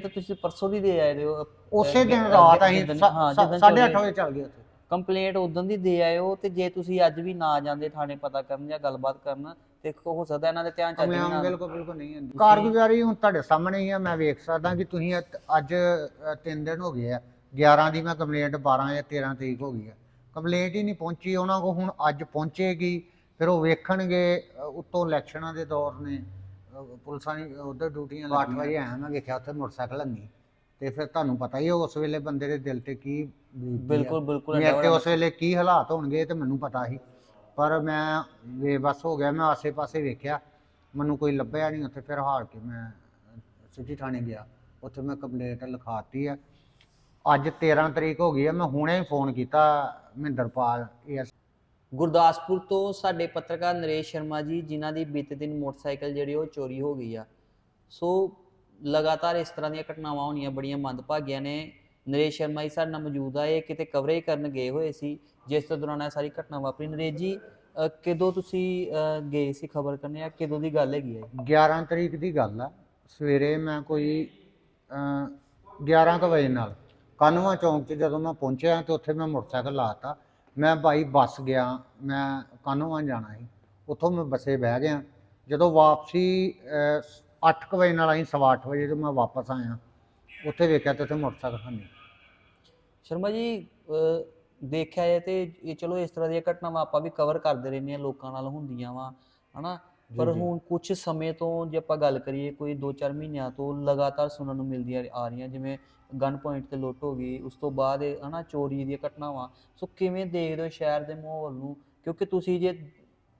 ਤੇ ਤੁਸੀਂ ਪਰਸੋਂ ਦੀ ਦੇ ਆਏ ਹੋ। ਉਸੇ ਦਿਨ ਰਾਤ ਅਸੀਂ ਜਿੱਦਣ- ਹਾਂ, ਜਿੱਦਣ 8:30 ਚੋਰੀ- ਵਜੇ ਚੱਲ ਗਏ ਉੱਥੇ। ਕੰਪਲੇਂਟ ਉਦੋਂ ਦੀ ਦੇ ਆਇਓ ਤੇ ਜੇ ਤੁਸੀਂ ਅੱਜ ਵੀ ਨਾ ਜਾਂਦੇ ਥਾਣੇ ਪਤਾ ਕਰਨ ਜਾਂ ਗੱਲਬਾਤ ਕਰਨ ਤੇ ਹੋ ਸਕਦਾ ਇਹਨਾਂ ਦੇ ਧਿਆਨ ਚ ਅੱਜ ਵੀ ਮੈਂ ਨਾ ਬਿਲਕੁਲ ਬਿਲਕੁਲ ਨਹੀਂ ਹੁੰਦੀ। ਕਾਰਗੁਜ਼ਾਰੀ ਹੁਣ ਤੁਹਾਡੇ ਸਾਹਮਣੇ ਹੀ ਆ ਮੈਂ ਵੇਖ ਸਕਦਾ ਕਿ ਤੁਸੀਂ ਅੱਜ- 3 ਦਿਨ ਹੋ ਗਏ ਆ। 11 ਦੀ ਮੈਂ ਕੰਪਲੇਂਟ 12 ਜਾਂ 13 ਤਰੀਕ ਹੋ ਗਈ ਆ। ਕੰਪਲੇਂਟ ਹੀ ਨਹੀਂ ਪਹੁੰਚੀ ਉਹਨਾਂ ਕੋ ਹੁਣ ਅੱਜ ਪਹੁੰਚੇਗੀ ਫਿਰ ਉਹ ਵੇਖਣਗੇ ਉੱਤੋਂ ਇਲੈਕਸ਼ਨਾਂ ਦੇ ਦੌਰ ਨੇ। ਪੁਲਿਸਾਂ ਦੀ ਉਧਰ ਡਿਊਟੀਆਂ 8 ਵਜੇ ਆਇਆ ਮੈਂ ਵੇਖਿਆ ਉੱਥੇ ਮੋਟਰਸਾਈਕਲ ਨਹੀਂ। ਤੇ ਫਿਰ ਤੁਹਾਨੂੰ ਪਤਾ ਹੀ ਆ ਉਸ ਵੇਲੇ ਬੰਦੇ ਦੇ ਦਿਲ ਤੇ ਕੀ। ਬਿਲਕੁਲ ਬਿਲਕੁਲ ਮੇਰੇ ਤੇ ਉਸ ਵੇਲੇ ਕੀ ਹਾਲਾਤ ਹੋਣਗੇ ਇਹ ਤੇ ਮੈਨੂੰ ਪਤਾ ਸੀ। ਪਰ ਮੈਂ ਬੇਬਸ ਹੋ ਗਿਆ ਮੈਂ ਆਸੇ-ਪਾਸੇ ਵੇਖਿਆ। ਮੈਨੂੰ ਕੋਈ ਲੱਭਿਆ ਨਹੀਂ ਉੱਥੇ ਫਿਰ ਹਾਰ ਕੇ ਮੈਂ ਸਿਟੀ ਥਾਣੇ ਗਿਆ। ਉੱਥੇ ਮੈਂ ਕੰਪਲੇਂਟ ਲਿਖਾਤੀ ਆ। ਅੱਜ 13 ਤਰੀਕ ਹੋ ਗਈ ਆ ਮੈਂ ਹੁਣੇ ਹੀ ਫੋਨ ਕੀਤਾ ਮਹਿੰਦਰਪਾਲ ਏਐਸ ਗੁਰਦਾਸਪੁਰ ਤੋਂ ਸਾਡੇ ਪੱਤਰਕਾਰ ਨਰੇਸ਼ ਸ਼ਰਮਾ ਜੀ ਜਿਨ੍ਹਾਂ ਦੀ ਬੀਤੇ ਦਿਨ ਮੋਟਰਸਾਈਕਲ ਜਿਹੜੀ ਉਹ ਚੋਰੀ ਹੋ ਗਈ ਆ। ਸੋ ਲਗਾਤਾਰ ਇਸ ਤਰ੍ਹਾਂ ਦੀਆਂ ਘਟਨਾਵਾਂ ਹੋਣੀਆਂ ਬੜੀਆਂ ਮੰਦਭਾਗੀਆਂ ਨੇ। ਨਰੇਸ਼ ਸ਼ਰਮਾ ਜੀ ਸਾਡੇ ਨਾਲ ਮੌਜੂਦ ਆ ਇਹ ਕਿਤੇ ਕਵਰੇਜ ਕਰਨ ਗਏ ਹੋਏ ਸੀ। ਜਿਸ ਤੋਂ ਦੌਰਾਨ ਇਹ ਸਾਰੀ ਘਟਨਾ ਵਾਪਰੀ। ਨਰੇਸ਼ ਜੀ ਅਹ ਕਦੋਂ ਤੁਸੀਂ ਅਹ, ਗਏ ਸੀ ਖਬਰ ਕਰਨੇ ਆ ਕਦੋਂ ਦੀ ਗੱਲ ਹੈਗੀ ਹੈ 11 ਤਰੀਕ ਦੀ ਗੱਲ ਆ। ਸਵੇਰੇ ਮੈਂ ਕੋਈ ਅਮ, 11 ਕੁ ਵਜੇ ਨਾਲ। ਕਾਨਵਾ ਚੌਂਕ 'ਚ ਜਦੋਂ ਮੈਂ ਪਹੁੰਚਿਆ ਤੇ ਉੱਥੇ ਮੈਂ ਮੋਟਰਸਾਈਕਲ ਲਾਤਾ ਮੈਂ ਬਾਈ ਬੱਸ ਗਿਆ, ਮੈਂ ਕਾਨਵਾ ਜਾਣਾ ਸੀ? ਉੱਥੋਂ ਮੈਂ ਬੱਸੇ ਬਹਿ ਗਿਆ। ਜਦੋਂ ਵਾਪਸੀ 8 ਕੁ ਵਜੇ ਨਾਲ ਅਸੀਂ ਸਵਾ ਅੱਠ ਵਜੇ ਜਦੋਂ ਮੈਂ ਵਾਪਸ ਆਇਆ, ਉੱਥੇ ਵੇਖਿਆ ਤੇ ਉੱਥੇ ਮੋਟਰਸਾਈਕਲ ਹੈ ਨਹੀਂ। ਸ਼ਰਮਾ ਜੀ ਦੇਖਿਆ ਜਾਏ ਤੇ ਇਹ ਚਲੋ ਇਸ ਤਰ੍ਹਾਂ ਦੀਆਂ ਘਟਨਾਵਾਂ ਆਪਾਂ ਵੀ ਕਵਰ ਕਰਦੇ ਰਹਿੰਦੇ ਆ ਲੋਕਾਂ ਨਾਲ ਹੁੰਦੀਆਂ ਵਾ, ਹਨਾ? ਪਰ। ਹੁਣ ਕੁਝ ਸਮੇਂ ਤੋਂ ਜੇ ਆਪਾਂ ਗੱਲ ਕਰੀਏ ਕੋਈ 2-4 ਮਹੀਨਿਆਂ ਤੋਂ ਲਗਾਤਾਰ ਸੁਣਨ ਨੂੰ ਮਿਲਦੀਆਂ ਆ ਰਹੀਆਂ ਜਿਵੇਂ ਗਨ ਪੁਆਇੰਟ ਤੇ ਲੁੱਟ ਹੋ ਗਈ ਉਸ ਤੋਂ ਬਾਅਦ ਇਹ ਹਨਾ ਚੋਰੀ ਦੀਆਂ ਘਟਨਾਵਾਂ ਸੋ ਕਿਵੇਂ ਦੇਖਦੇ ਹੋ ਸ਼ਹਿਰ ਦੇ ਮਾਹੌਲ ਨੂੰ ਕਿਉਂਕਿ ਤੁਸੀਂ ਜੇ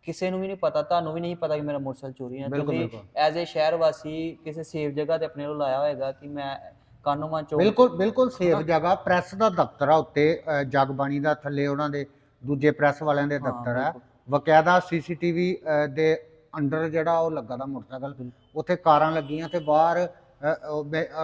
ਕਿਸੇ ਨੂੰ ਵੀ ਨਹੀਂ ਪਤਾ ਤੁਹਾਨੂੰ ਵੀ ਨਹੀਂ ਪਤਾ ਕਿ ਮੇਰਾ ਮੋਟਰਸਾਈਕਲ ਚੋਰੀ ਹੈ ਤੁਸੀਂ। ਐਜ਼ ਅ ਸ਼ਹਿਰ ਵਾਸੀ ਕਿਸੇ ਸੇਫ ਜਗ੍ਹਾ ਤੇ ਆਪਣੇ ਨੂੰ ਲਾਇਆ ਹੋਏਗਾ ਕਿ ਮੈਂ ਕਾਨੂੰਮਾਂ ਚੋਂ ਬਿਲਕੁਲ ਬਿਲਕੁਲ ਸੇਫ ਜਗ੍ਹਾ ਪ੍ਰੈਸ ਦਾ ਦਫ਼ਤਰ ਆ ਉੱਤੇ ਜਗਬਾਣੀ ਦਾ ਥੱਲੇ ਉਹਨਾਂ ਦੇ ਦੂਜੇ ਪ੍ਰੈਸ ਵਾਲਿਆਂ ਦੇ ਦਫ਼ਤਰ ਬਿਲਕੁਲ। ਵਕਾਇਦਾ ਸੀਸੀਟੀਵੀ ਦੇ ਅੰਡਰ ਜਿਹੜਾ ਉਹ ਲੱਗਾ ਦਾ ਮੋਟਰਸਾਈਕਲ ਉੱਥੇ ਕਾਰਾਂ ਲੱਗੀਆਂ ਤੇ ਬਾਹਰ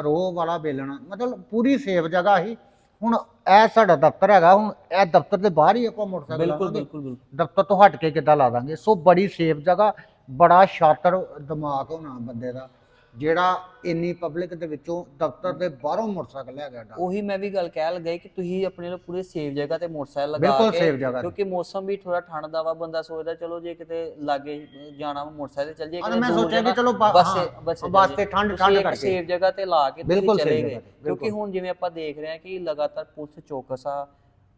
ਰੋਹ ਵਾਲਾ ਬੇਲਣਾ ਮਤਲਬ ਪੂਰੀ ਸੇਫ ਜਗ੍ਹਾ ਸੀ। ਹੁਣ ਇਹ ਸਾਡਾ ਦਫ਼ਤਰ ਹੈਗਾ ਹੁਣ ਇਹ ਦਫ਼ਤਰ ਦੇ ਬਾਹਰ ਹੀ ਆਪਾਂ ਮੋਟਰਸਾਈਕਲ। ਬਿਲਕੁਲ ਬਿਲਕੁਲ ਦਫ਼ਤਰ ਤੋਂ ਹਟ ਕੇ ਕਿੱਦਾਂ ਲਾ ਦਾਂਗੇ? ਸੋ ਬੜੀ ਸੇਫ ਜਗ੍ਹਾ ਬੜਾ ਸ਼ਾਤਰ ਦਿਮਾਗ ਹੋਣਾ ਬੰਦੇ ਦਾ। ਜਿਹੜਾ ਇੰਨੀ ਪਬਲਿਕ ਦੇ ਵਿੱਚੋਂ ਦਫ਼ਤਰ ਦੇ ਬਾਹਰੋਂ ਮੋਟਰਸਾਈਕਲ ਲੈ ਗਿਆ ਡਾ ਉਹੀ ਮੈਂ ਵੀ ਗੱਲ ਕਹਿ ਲਗਾਈ ਕਿ ਤੁਸੀਂ ਆਪਣੇ ਲਈ ਪੂਰੇ ਸੇਫ ਜਗ੍ਹਾ ਤੇ ਮੋਟਰਸਾਈਕਲ ਲਗਾ ਬਿਲਕੁਲ ਕੇ safe ਜਗ੍ਹਾ ਤੇ। ਕਿਉਂਕਿ ਮੌਸਮ ਵੀ ਥੋੜਾ ਠੰਡ ਦਾ ਵਾ ਬੰਦਾ ਸੋਚਦਾ ਚਲੋ ਜੇ ਕਿਤੇ ਲਾਗੇ ਜਾਣਾ ਵਾ ਮੋਟਰਸਾਈਕਲ ਤੇ ਚੱਲ ਜੇ ਹਾਂ, ਮੈਂ ਸੋਚਿਆ ਕਿ ਚਲੋ ਬਾ- ਬੱਸ ਹਾਂ, ਬੱਸ ਬੱਸ ਤੇ ਠੰਡ ਠੰਡ ਕਰਕੇ ਸੇਫ ਜਗ੍ਹਾ ਤੇ ਲਾ ਕੇ ਤੁਸੀਂ ਬਿਲਕੁਲ ਚਲੇ ਗਏ ਜਗ੍ਹਾ ਤੇ, ਕਿਉਂਕਿ ਬਿਲਕੁਲ। ਹੁਣ ਜਿਵੇਂ ਆਪਾਂ ਦੇਖ ਰਹੇ ਹਾਂ ਕਿ ਲਗਾਤਾਰ ਪੁਲਿਸ ਚੌਕਸਾ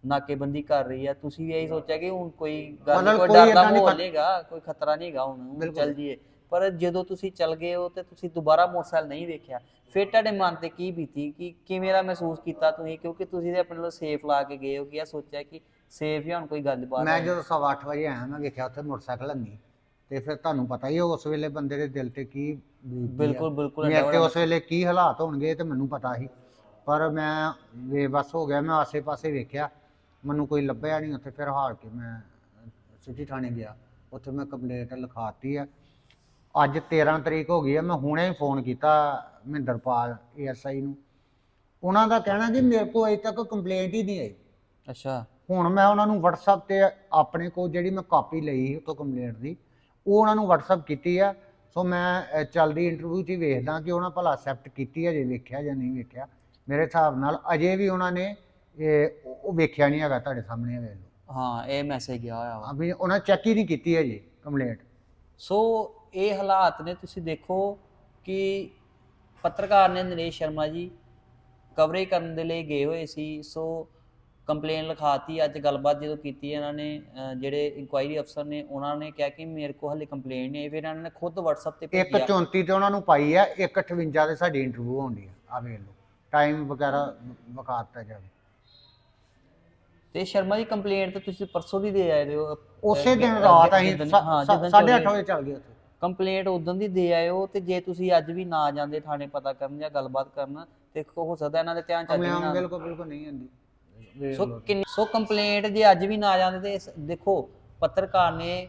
ਨਾਕੇਬੰਦੀ ਕਰ ਰਹੀ ਹੈ ਤੁਸੀਂ ਵੀ ਇਹੀ ਸੋਚਿਆ ਕਿ ਹੁਣ ਕੋਈ ਗੱਲ ਮਤਲਬ ਕੋਈ ਕੋਈ ਡਰ ਦਾ ਏਦਾਂ ਦੀ ਮਾਹੌਲ ਘਟ- ਨਹੀਂਗਾ ਕੋਈ ਖਤਰਾ ਨਹੀਂਗਾ ਹੁਣ ਹੁਣ ਬਿਲਕੁਲ। ਚੱਲ ਜੀਏ ਪਰ ਜਦੋਂ ਤੁਸੀਂ ਚੱਲ ਗਏ ਹੋ ਤੇ ਤੁਸੀਂ ਦੁਬਾਰਾ ਮੋਟਰਸਾਈਕਲ ਨਹੀਂ ਵੇਖਿਆ ਫਿਰ ਤੁਹਾਡੇ ਮਨ ਤੇ ਕੀ ਬੀਤੀ? ਕਿ ਕਿਵੇਂ ਦਾ ਮਹਿਸੂਸ ਕੀਤਾ ਤੁਸੀਂ? ਕਿਉਂਕਿ ਤੁਸੀਂ ਤੇ ਆਪਣੇ ਲਈ ਸੇਫ ਲਾ ਕੇ ਗਏ ਹੋ ਕਿ ਇਹ ਸੋਚਿਆ ਕਿ ਸੇਫ ਹੀ ਹੁਣ ਕੋਈ ਗੱਲਬਾਤ ਮੈਂ। ਜਦੋਂ ਸਵਾ ਅੱਠ ਵਜੇ ਆਇਆ ਮੈਂ ਵੇਖਿਆ ਉੱਥੇ ਮੋਟਰਸਾਈਕਲ ਨਹੀਂ ਤੇ ਫਿਰ ਤੁਹਾਨੂੰ ਪਤਾ ਹੀ ਆ ਉਸ ਵੇਲੇ ਬੰਦੇ ਦੇ ਦਿਲ ਤੇ ਕੀ ਆ। ਬਿਲਕੁਲ ਬਿਲਕੁਲ ਮੇਰੇ ਤੇ ਉਸ ਵੇਲੇ ਕੀ ਹਾਲਾਤ ਹੋਣਗੇ ਤੇ ਮੈਨੂੰ ਪਤਾ ਸੀ। ਪਰ ਮੈਂ ਬੇਬਸ ਹੋ ਗਿਆ ਮੈਂ ਆਸੇ-ਪਾਸੇ ਵੇਖਿਆ। ਮੈਨੂੰ ਕੋਈ ਲੱਭਿਆ ਨਹੀਂ ਉੱਥੇ ਫਿਰ ਹਾਰ ਕੇ ਮੈਂ ਸਿਟੀ ਥਾਣੇ ਗਿਆ। ਉੱਥੇ ਮੈਂ ਕੰਪਲੇਂਟ ਲਿਖਾਤੀ ਆ। ਅੱਜ 13 ਤਰੀਕ ਹੋ ਗਈ ਆ ਮੈਂ ਹੁਣੇ ਹੀ ਫੋਨ ਕੀਤਾ ਮਹਿੰਦਰਪਾਲ ਏਐਸਆਈ ਨੂੰ। ਉਹਨਾਂ ਦਾ ਕਹਿਣਾ ਕਿ ਮੇਰੇ ਕੋਲ ਅਜੇ ਤੱਕ ਕੰਪਲੇਂਟ ਹੀ ਨਹੀਂ ਆਈ। ਅੱਛਾ। ਹੁਣ ਮੈਂ ਉਹਨਾਂ ਨੂੰ WhatsApp ਤੇ ਆਪਣੇ ਕੋਲ ਜਿਹੜੀ ਮੈਂ ਕਾਪੀ ਲਈ ਸੀ ਉਤੋਂ ਕੰਪਲੇਂਟ ਦੀ ਉਹ ਉਹਨਾਂ ਨੂੰ WhatsApp ਕੀਤੀ ਆ। ਸੋ ਮੈਂ ਚੱਲਦੀ ਇੰਟਰਵਿਊ 'ਚ ਹੀ ਵੇਖਦਾ ਕਿ ਉਹਨਾਂ ਭਲਾ ਅਸੈਪਟ ਕੀਤੀ ਹੈ ਜੇ ਵੇਖਿਆ ਜਾਂ ਨਹੀਂ ਵੇਖਿਆ। ਮੇਰੇ ਹਿਸਾਬ ਨਾਲ ਅਜੇ ਵੀ ਉਹਨਾਂ ਨੇ ਇਹ ਉਹ ਉਹ ਵੇਖਿਆ ਨਹੀਂ ਹੈਗਾ ਤੁਹਾਡੇ ਸਾਹਮਣੇ ਵੇਖ ਲਓ। ਹਾਂ ਇਹ ਮੈਸੇਜ ਗਿਆ ਹੋਇਆ ਵਾ। ਅਭੀ ਉਹਨਾਂ ਚੈੱਕ ਹੀ ਨਹੀਂ ਕੀਤੀ ਹੈ ਜੀ ਕੰਪਲੇਂਟ ਸੋ ਇਹ ਹਾਲਾਤ ਨੇ ਤੁਸੀਂ ਦੇਖੋ ਕਿ ਪੱਤਰਕਾਰ ਨੇ ਨਰੇਸ਼ ਸ਼ਰਮਾ ਜੀ ਕਵਰੇਜ ਕਰਨ ਦੇ ਲਈ ਗਏ ਹੋਏ ਸੀ ਸੋ ਕੰਪਲੇਨ ਲਿਖਾਤੀ ਅੱਜ ਗੱਲਬਾਤ ਜਦੋਂ ਕੀਤੀ ਇਹਨਾਂ ਨੇ ਜਿਹੜੇ ਇਨਕੁਆਇਰੀ ਅਫਸਰ ਨੇ ਉਹਨਾਂ ਨੇ ਕਿਹਾ ਕਿ ਮੇਰੇ ਕੋਲ ਹਲੇ ਕੰਪਲੇਨ ਨਹੀਂ ਆਈ ਫਿਰ ਇਹਨਾਂ ਨੇ ਖੁਦ WhatsApp ਤੇ ਭੇਜਿਆ। 34 ਤੇ ਉਹਨਾਂ ਨੂੰ ਪਾਈ ਹੈ 158 ਤੇ ਸਾਡੀ ਇੰਟਰਵਿਊ ਹੋਣੀ ਹੈ ਆ ਵੇਖ ਲਓ ਟਾਈਮ ਵਗੈਰਾ ਵਿਖਾ ਦਿੱਤਾ ਜਾਵੇ। ਤੇ ਸ਼ਰਮਾ ਜੀ ਕੰਪਲੇਂਟ ਤੇ ਤੁਸੀਂ ਪਰਸੋਂ ਦੀ ਦੇ ਆਏ ਹੋ ਉਸੇ ਦਿਨ ਰਾਤ ਅਸੀਂ ਜਿੱਦਣ- ਹਾਂ, ਜਿੱਦਣ 8:30 ਚੋਰੀ- ਵਜੇ ਚੱਲ ਗਏ ਉੱਥੇ। ਕੰਪਲੇਂਟ ਉਦੋਂ ਦੀ ਦੇ ਆਇਓ ਤੇ ਜੇ ਤੁਸੀਂ ਅੱਜ ਵੀ ਨਾ ਜਾਂਦੇ ਥਾਣੇ ਪਤਾ ਕਰਨ ਜਾਂ ਗੱਲਬਾਤ ਕਰਨ ਤੇ ਹੋ ਸਕਦਾ ਇਹਨਾਂ ਦੇ ਧਿਆਨ ਚ ਅੱਜ ਵੀ ਨਾ ਬਿਲਕੁਲ ਬਿਲਕੁਲ ਨਹੀਂ ਆਂਦੀ ਵੇਖ ਸੋ। ਕਿੰਨੀ ਸੋ ਕੰਪਲੇਂਟ ਜੇ ਅੱਜ ਵੀ ਨਾ ਜਾਂਦੇ ਤੇ ਇਸ- ਦੇਖੋ ਪੱਤਰਕਾਰ ਨੇ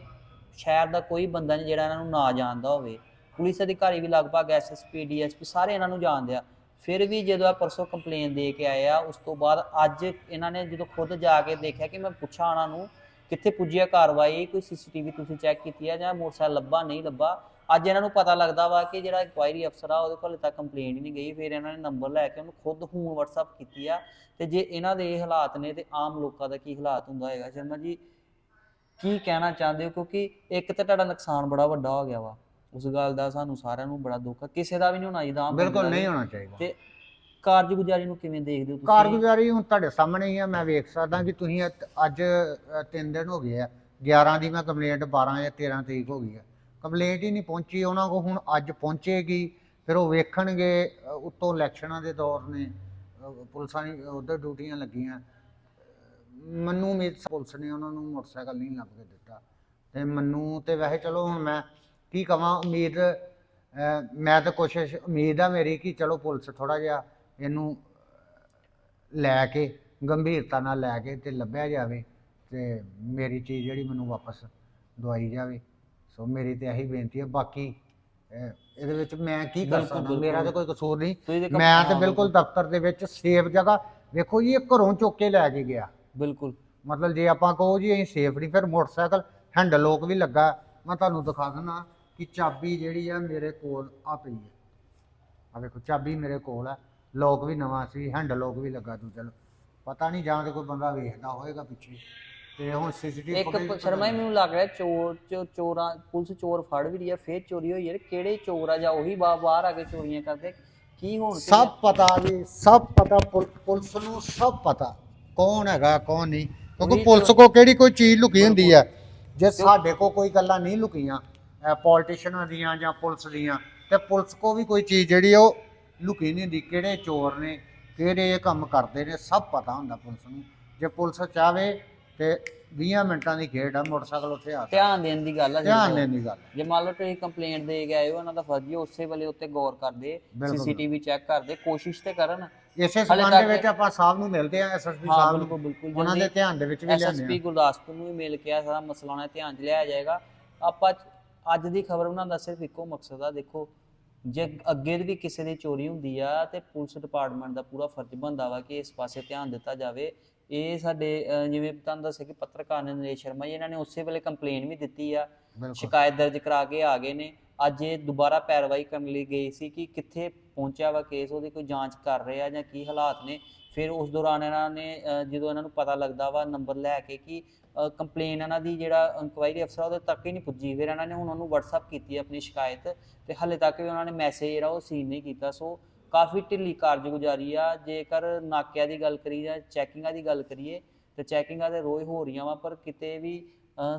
ਸ਼ਹਿਰ ਦਾ ਕੋਈ ਬੰਦਾ ਨਹੀਂ ਜਿਹੜਾ ਇਹਨਾਂ ਨੂੰ ਨਾ ਜਾਣਦਾ ਹੋਵੇ। ਪੁਲਿਸ ਅਧਿਕਾਰੀ ਵੀ ਲਗਭਗ ਐਸਐਸਪੀ ਡੀਐਸਪੀ ਸਾਰੇ ਇਹਨਾਂ ਨੂੰ ਜਾਣਦੇ ਆ। ਫਿਰ ਵੀ ਜਦੋਂ ਆ ਪਰਸੋਂ ਕੰਪਲੇਨ ਦੇ ਕੇ ਆਏ ਆ ਉਸ ਤੋਂ ਬਾਅਦ ਅੱਜ ਇਹਨਾਂ ਨੇ ਜਦੋਂ ਖੁਦ ਜਾ ਕੇ ਦੇਖਿਆ ਕਿ ਮੈਂ ਪੁੱਛਾਂ ਉਹਨਾਂ ਨੂੰ ਕਿੱਥੇ ਪੁੱਜੀ ਆ ਕਾਰਵਾਈ? ਕੋਈ ਸੀਸੀਟੀਵੀ ਤੁਸੀਂ ਚੈੱਕ ਕੀਤੀ ਆ ਜਾਂ ਮੋਟਰਸਾਈਕਲ ਲੱਭਾ ਨਹੀਂ ਲੱਭਾ? ਅੱਜ ਇਹਨਾਂ ਨੂੰ ਪਤਾ ਲੱਗਦਾ ਵਾ ਕਿ ਜਿਹੜਾ ਇਨਕੁਆਇਰੀ ਅਫਸਰ ਆ ਉਹਦੇ ਕੋਲ ਤੱਕ ਕੰਪਲੇਂਟ ਹੀ ਨਹੀਂ ਗਈ। ਫਿਰ ਇਹਨਾਂ ਨੇ ਨੰਬਰ ਲੈ ਕੇ ਉਹਨੂੰ ਖੁਦ ਹੁਣ WhatsApp ਕੀਤੀ ਆ। ਤੇ ਜੇ ਇਹਨਾਂ ਦੇ ਇਹ ਹਾਲਾਤ ਨੇ ਤੇ ਆਮ ਲੋਕਾਂ ਦਾ ਕੀ ਹਾਲਾਤ ਹੁੰਦਾ ਹੋਏਗਾ ਸ਼ਰਮਾ ਜੀ ਕੀ ਕਹਿਣਾ ਚਾਹੁੰਦੇ ਹੋ? ਕਿਉਂਕਿ ਇੱਕ ਤਾਂ ਤੁਹਾਡਾ ਨੁਕਸਾਨ ਬੜਾ ਵੱਡਾ ਹੋ ਗਿਆ ਵਾ। ਉਸ ਗੱਲ ਦਾ ਸਾਨੂੰ ਸਾਰਿਆਂ ਨੂੰ ਬੜਾ ਦੁੱਖ ਆ। ਕਿਸੇ ਦਾ ਵੀ ਨਹੀਂ ਹੋਣਾ ਚਾਹੀਦਾ ਆਮ ਬਿਲਕੁਲ ਨਹੀਂ। ਹੋਣਾ ਚਾਹੀਦਾ। ਤੇ ਕਾਰਜਗੁਜ਼ਾਰੀ ਨੂੰ ਕਿਵੇਂ ਦੇਖਦੇ ਹੋ ਤੁਸੀਂ? ਕਾਰਗੁਜ਼ਾਰੀ ਹੁਣ ਤੁਹਾਡੇ ਸਾਹਮਣੇ ਹੀ ਆ ਮੈਂ ਵੇਖ ਸਕਦਾ ਕਿ ਤੁਸੀਂ ਅੱਜ- ਅੱਜ ਅ, ਤਿੰਨ ਦਿਨ ਹੋ ਗਏ ਆ। 11 ਦੀ ਮੈਂ ਕੰਪਲੇਂਟ 12 ਜਾਂ 13 ਤਰੀਕ ਹੋ ਗਈ ਆ। ਕੰਪਲੇਂਟ ਹੀ ਨਹੀਂ ਪਹੁੰਚੀ ਉਹਨਾਂ ਕੋ ਹੁਣ ਅੱਜ ਪਹੁੰਚੇਗੀ ਫਿਰ ਉਹ ਵੇਖਣਗੇ ਅ, ਉੱਤੋਂ ਇਲੈਕਸ਼ਨਾਂ ਦੇ ਦੌਰ ਨੇ ਅ, ਪੁਲਿਸਾਂ ਦੀ ਉਧਰ ਡਿਊਟੀਆਂ ਲੱਗੀਆਂ। ਮੈਨੂੰ ਉਮੀਦ ਪੁਲਿਸ ਨੇ ਉਹਨਾਂ ਨੂੰ ਮੋਟਰਸਾਈਕਲ ਨਹੀਂ ਲੱਭ ਕੇ ਦਿੱਤਾ। ਤੇ ਮੈਨੂੰ ਤੇ ਵੈਸੇ ਚਲੋ ਹੁਣ ਮੈਂ ਕੀ ਕਵਾਂ ਉਮੀਦ ਅ, ਮੈਂ ਤਾਂ ਕੋਸ਼ਿਸ਼ ਉਮੀਦ ਆ ਮੇਰੀ ਕਿ ਚਲੋ ਪੁਲਿਸ ਥੋੜਾ ਜਿਹਾ ਇਹਨੂੰ ਲੈ ਕੇ ਗੰਭੀਰਤਾ ਨਾਲ ਲੈ ਕੇ ਤੇ ਲੱਭਿਆ ਜਾਵੇ ਤੇ ਮੇਰੀ ਚੀਜ਼ ਜਿਹੜੀ ਮੈਨੂੰ ਵਾਪਸ ਦਵਾਈ ਜਾਵੇ। ਸੋ ਮੇਰੀ ਤੇ ਇਹੀ ਬੇਨਤੀ ਹੈ। ਬਾਕੀ ਇਹਦੇ ਵਿੱਚ ਮੈਂ ਕੀ ਕਰ ਸਕਦਾ? ਮੇਰਾ ਤਾਂ ਕੋਈ ਕਸੂਰ ਨਹੀਂ। ਮੈਂ ਤੇ ਬਿਲਕੁਲ ਦਫ਼ਤਰ ਦੇ ਵਿੱਚ ਸੇਫ ਜਗ੍ਹਾ। ਵੇਖੋ ਜੀ ਇਹ ਘਰੋਂ ਚੁੱਕ ਕੇ ਲੈ ਕੇ ਗਿਆ। ਬਿਲਕੁਲ। ਮਤਲਬ ਜੇ ਆਪਾਂ ਕਹੋ ਜੀ ਅਸੀਂ ਸੇਫ ਨਹੀਂ ਫਿਰ ਮੋਟਰਸਾਈਕਲ ਹੈਂਡਲ ਲੋਕ ਵੀ ਲੱਗਾ। ਮੈਂ ਤੁਹਾਨੂੰ ਦਿਖਾ ਦਿੰਦਾ ਕਿ ਚਾਬੀ ਜਿਹੜੀ ਆ ਮੇਰੇ ਕੋਲ ਆ ਪਈ ਹੈ। ਆ ਵੇਖੋ ਚਾਬੀ ਮੇਰੇ ਕੋਲ ਆ। ਲੋਕ ਵੀ ਨਵਾਂ ਸੀ ਹੈਂਡਲ ਲੋਕ ਵੀ ਲੱਗਾ ਤੂੰ ਚਲੋ। ਪਤਾ ਨਹੀਂ ਜਾਂ ਤੇ ਕੋਈ ਬੰਦਾ ਵੇਖਦਾ ਹੋਏਗਾ ਪਿੱਛੇ। ਤੇ ਹੁਣ ਸੀਸੀਟੀਵੀ ਇੱਕ ਸ਼ਰਮਾ ਜੀ ਮੈਨੂੰ ਲੱਗ ਰਿਹਾ ਚੋਰ ਚੋ- ਚੋਰਾਂ ਪੁਲਿਸ ਚੋਰ ਫੜ ਵੀ ਰਹੀ ਆ ਫੇਰ ਚੋਰੀ ਹੋਈ ਯਾਰ ਕਿਹੜੇ ਚੋਰ ਆ ਜਾਂ ਉਹੀ ਬਾ- ਬਾਹਰ ਆ ਕੇ ਚੋਰੀਆਂ ਕਰਦੇ? ਕੀ ਹੁਣ ਤੇ- ਸਭ ਪਤਾ ਜੀ ਸਭ ਪਤਾ ਪੁਲ- ਪੁਲਿਸ ਨੂੰ ਸਭ ਪਤਾ। ਕੌਣ ਹੈਗਾ ਕੌਣ ਨਹੀਂ? ਕਿਉਂਕਿ ਉਹੀ ਪੁਲਿਸ ਕੋ ਕਿਹੜੀ ਕੋਈ ਚੀਜ਼ ਲੁਕੀ ਹੁੰਦੀ ਹੈ ਜੇ ਸਾਡੇ ਕੋ ਕੋਈ ਗੱਲਾਂ ਨਹੀਂ ਲੁਕੀਆਂ ਪੋਲੀਟੀਸ਼ੀਅਨਾਂ ਦੀਆਂ ਜਾਂ ਪੁਲਿਸ ਦੀਆਂ ਤੇ ਪੁਲਿਸ ਕੋ ਵੀ ਕੋਈ ਚੀਜ਼ ਜਿਹੜੀ ਉਹ ਲੁਕੀ ਨਹੀਂ ਹੁੰਦੀ ਕਿਹੜੇ ਚੋਰ ਨੇ ਕਿਹੜੇ ਇਹ ਕੰਮ ਕਰਦੇ ਨੇ ਸਭ ਪਤਾ ਹੁੰਦਾ ਪੁਲਿਸ ਨੂੰ। ਜੇ ਪੁਲਿਸ ਚਾਵੇ ਤੇ 20 ਮਿੰਟਾਂ ਦੀ ਖੇਡ ਆ ਮੋਟਰਸਾਈਕਲ ਉੱਥੇ ਆ ਸਕਦਾ। ਧਿਆਨ ਦੇਣ ਦੀ ਗੱਲ ਆ ਧਿਆਨ ਦੇਣ ਦੀ ਗੱਲ ਜੇ ਮੰਨ ਲਓ ਤੁਸੀਂ ਕੰਪਲੇਂਟ ਦੇ ਕੇ ਆਏ ਹੋ ਉਹਨਾਂ ਦਾ ਫਰਜ਼ ਹੀ ਉਸੇ ਵੇਲੇ ਉੱਤੇ ਗੌਰ ਕਰਦੇ। ਸੀਸੀਟੀਵੀ ਚੈੱਕ ਕਰਦੇ ਕੋਸ਼ਿਸ਼ ਤੇ ਕਰਨ। ਇਸੇ ਸੰਬੰਧ ਦੇ ਵਿੱਚ ਆਪਾਂ ਸਾਹਿਬ ਨੂੰ ਮਿਲਦੇ ਆ ਐਸਐਸਪੀ ਸਾਹਿਬ ਨੂੰ। ਬਿਲਕੁਲ ਉਹਨਾਂ ਦੇ ਧਿਆਨ ਦੇ ਵਿੱਚ ਵੀ ਲਿਆਉਂਦੇ ਐਸਐਸਪੀ ਗੁਰਦਾਸਪੁਰ ਨੂੰ ਵੀ ਮਿਲ ਕੇ ਆ ਸਾਰਾ ਮਸਲਾ ਉਹਨਾਂ ਦੇ ਧਿਆਨ 'ਚ ਲਿਆਇਆ ਜਾਏਗਾ। ਆਪਾਂ ਅੱਜ ਦੀ ਖਬਰ ਬਣਾਉਣ ਦਾ ਸਿਰਫ ਇੱਕੋ ਮਕਸਦ ਆ ਦੇਖੋ ਜੇ ਅੱਗੇ ਵੀ ਕਿਸੇ ਦੀ ਚੋਰੀ ਹੁੰਦੀ ਆ ਤੇ ਪੁਲਿਸ ਡਿਪਾਰਟਮੈਂਟ ਦਾ ਪੂਰਾ ਫਰਜ਼ ਬਣਦਾ ਵਾ ਕਿ ਇਸ ਪਾਸੇ ਧਿਆਨ ਦਿੱਤਾ ਜਾਵੇ। ਇਹ ਸਾਡੇ ਜਿਵੇਂ ਤੁਹਾਨੂੰ ਦੱਸਿਆ ਕਿ ਪੱਤਰਕਾਰ ਨੇ ਨਰੇਸ਼ ਸ਼ਰਮਾ ਜੀ ਇਹਨਾਂ ਨੇ ਉਸੇ ਵੇਲੇ ਕੰਪਲੇਨ ਵੀ ਦਿੱਤੀ ਆ। ਸ਼ਿਕਾਇਤ ਦਰਜ ਕਰਾ ਕੇ ਆ ਗਏ ਨੇ। ਅੱਜ ਇਹ ਦੁਬਾਰਾ ਪੈਰਵਾਈ ਕਰਨ ਲਈ ਗਏ ਸੀ ਕਿ ਕਿੱਥੇ ਪਹੁੰਚਿਆ ਵਾ ਕੇਸ ਉਹਦੀ ਕੋਈ ਜਾਂਚ ਕਰ ਰਹੇ ਆ ਜਾਂ ਕੀ ਹਾਲਾਤ ਨੇ ਫਿਰ ਉਸ ਦੌਰਾਨ ਇਹਨਾਂ ਨੇ ਜਦੋਂ ਇਹਨਾਂ ਨੂੰ ਪਤਾ ਲੱਗਦਾ ਵਾ ਨੰਬਰ ਲੈ ਕੇ ਕਿ ਕੰਪਲੇਨ ਇਹਨਾਂ ਦੀ ਜਿਹੜਾ ਇਨਕੁਆਇਰੀ ਅਫਸਰ ਆ, ਉਹਦੇ ਤੱਕ ਹੀ ਨਹੀਂ ਪੁੱਜੀ। ਫਿਰ ਇਹਨਾਂ ਨੇ ਹੁਣ ਉਹਨੂੰ WhatsApp ਕੀਤੀ ਆਪਣੀ ਸ਼ਿਕਾਇਤ ਤੇ ਹਾਲੇ ਤੱਕ ਵੀ ਉਹਨਾਂ ਨੇ ਮੈਸੇਜ ਜਿਹੜਾ ਉਹ ਸੀਨ ਨਹੀਂ ਕੀਤਾ। ਸੋ ਕਾਫੀ ਢਿੱਲੀ ਕਾਰਜਗੁਜ਼ਾਰੀ ਆ। ਜੇਕਰ ਨਾਕਿਆਂ ਦੀ ਗੱਲ ਕਰੀ ਜਾਂ ਚੈਕਿੰਗਾਂ ਦੀ ਗੱਲ ਕਰੀਏ ਤੇ ਚੈਕਿੰਗਾਂ ਤੇ ਰੋਜ਼ ਹੋ ਰਹੀਆਂ ਵਾ ਪਰ ਕਿਤੇ ਵੀ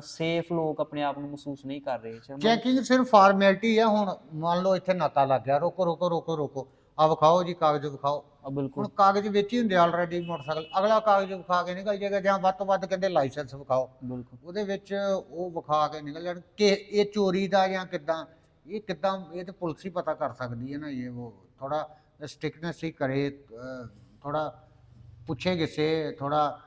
ਸੇਫ ਲੋਕ ਆਪਣੇ ਆਪ ਨੂੰ ਮਹਿਸੂਸ ਨਹੀਂ ਕਰ ਰਹੇ ਸ਼ਰਮਾ। ਚੈਕਿੰਗ ਸਿਰਫ ਫਾਰਮੈਲਿਟੀ ਆ ਹੁਣ ਮੰਨ ਲਓ ਇੱਥੇ ਨਾਕਾ ਲੱਗ ਗਿਆ ਰੋਕੋ ਰੋਕੋ ਰੋਕੋ ਰੋਕੋ। ਆ ਵਿਖਾਓ ਜੀ ਕਾਗਜ਼ ਵਿਖਾਓ। ਆ ਬਿਲਕੁਲ। ਹੁਣ ਕਾਗਜ਼ ਵਿੱਚ ਹੀ ਹੁੰਦੇ ਆਲਰੇਡੀ ਮੋਟਰਸਾਈਕਲ। ਅਗਲਾ ਕਾਗਜ਼ ਵਿਖਾ ਕੇ ਨਿਕਲ ਜਾਏਗਾ ਜਾਂ ਵੱਧ ਤੋਂ ਵੱਧ ਕਹਿੰਦੇ ਲਾਇਸੈਂਸ ਵਿਖਾਓ। ਬਿਲਕੁਲ। ਉਹਦੇ ਵਿੱਚ ਉਹ ਵਿਖਾ ਕੇ ਨਿਕਲ ਜਾਣ ਕਿ ਇਹ ਚੋਰੀ ਦਾ ਜਾਂ ਕਿੱਦਾਂ ਇਹ ਕਿੱਦਾਂ ਇਹ ਤੇ ਪੁਲਿਸ ਹੀ ਪਤਾ ਕਰ ਸਕਦੀ ਹੈ ਨਾ ਇਹ ਉਹ ਥੋੜਾ ਸਟ੍ਰਿਕਨੈਸ ਹੀ ਕਰੇ ਥੋੜਾ ਪੁੱਛੇ ਕਿਸੇ ਥੋੜਾ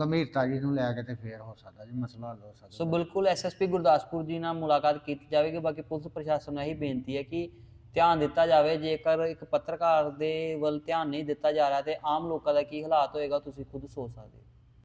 ਗੰਭੀਰਤਾ ਜੀ ਨੂੰ ਲੈ ਕੇ ਤੇ ਫੇਰ ਹੋ ਸਕਦਾ ਜੀ, ਮਸਲਾ ਹੱਲ ਹੋ ਸਕਦਾ। ਸੋ ਬਿਲਕੁਲ ਐਸਐਸਪੀ ਗੁਰਦਾਸਪੁਰ ਜੀ ਨਾਲ ਮੁਲਾਕਾਤ ਕੀਤੀ ਜਾਵੇਗੀ। ਬਾਕੀ ਪੁਲਿਸ ਪ੍ਰਸ਼ਾਸਨ ਨੂੰ ਇਹੀ ਬੇਨਤੀ ਹੈ ਕਿ ਧਿਆਨ ਦਿੱਤਾ ਜਾਵੇ, ਜੇਕਰ ਇੱਕ ਪੱਤਰਕਾਰ ਦੇ ਵੱਲ ਧਿਆਨ ਨਹੀਂ ਦਿੱਤਾ ਜਾ ਰਿਹਾ ਤੇ ਆਮ ਲੋਕਾਂ ਦਾ ਕੀ ਹਾਲਾਤ ਹੋਏਗਾ ਤੁਸੀਂ ਖੁਦ ਸੋਚ ਸਕਦੇ ਹੋ।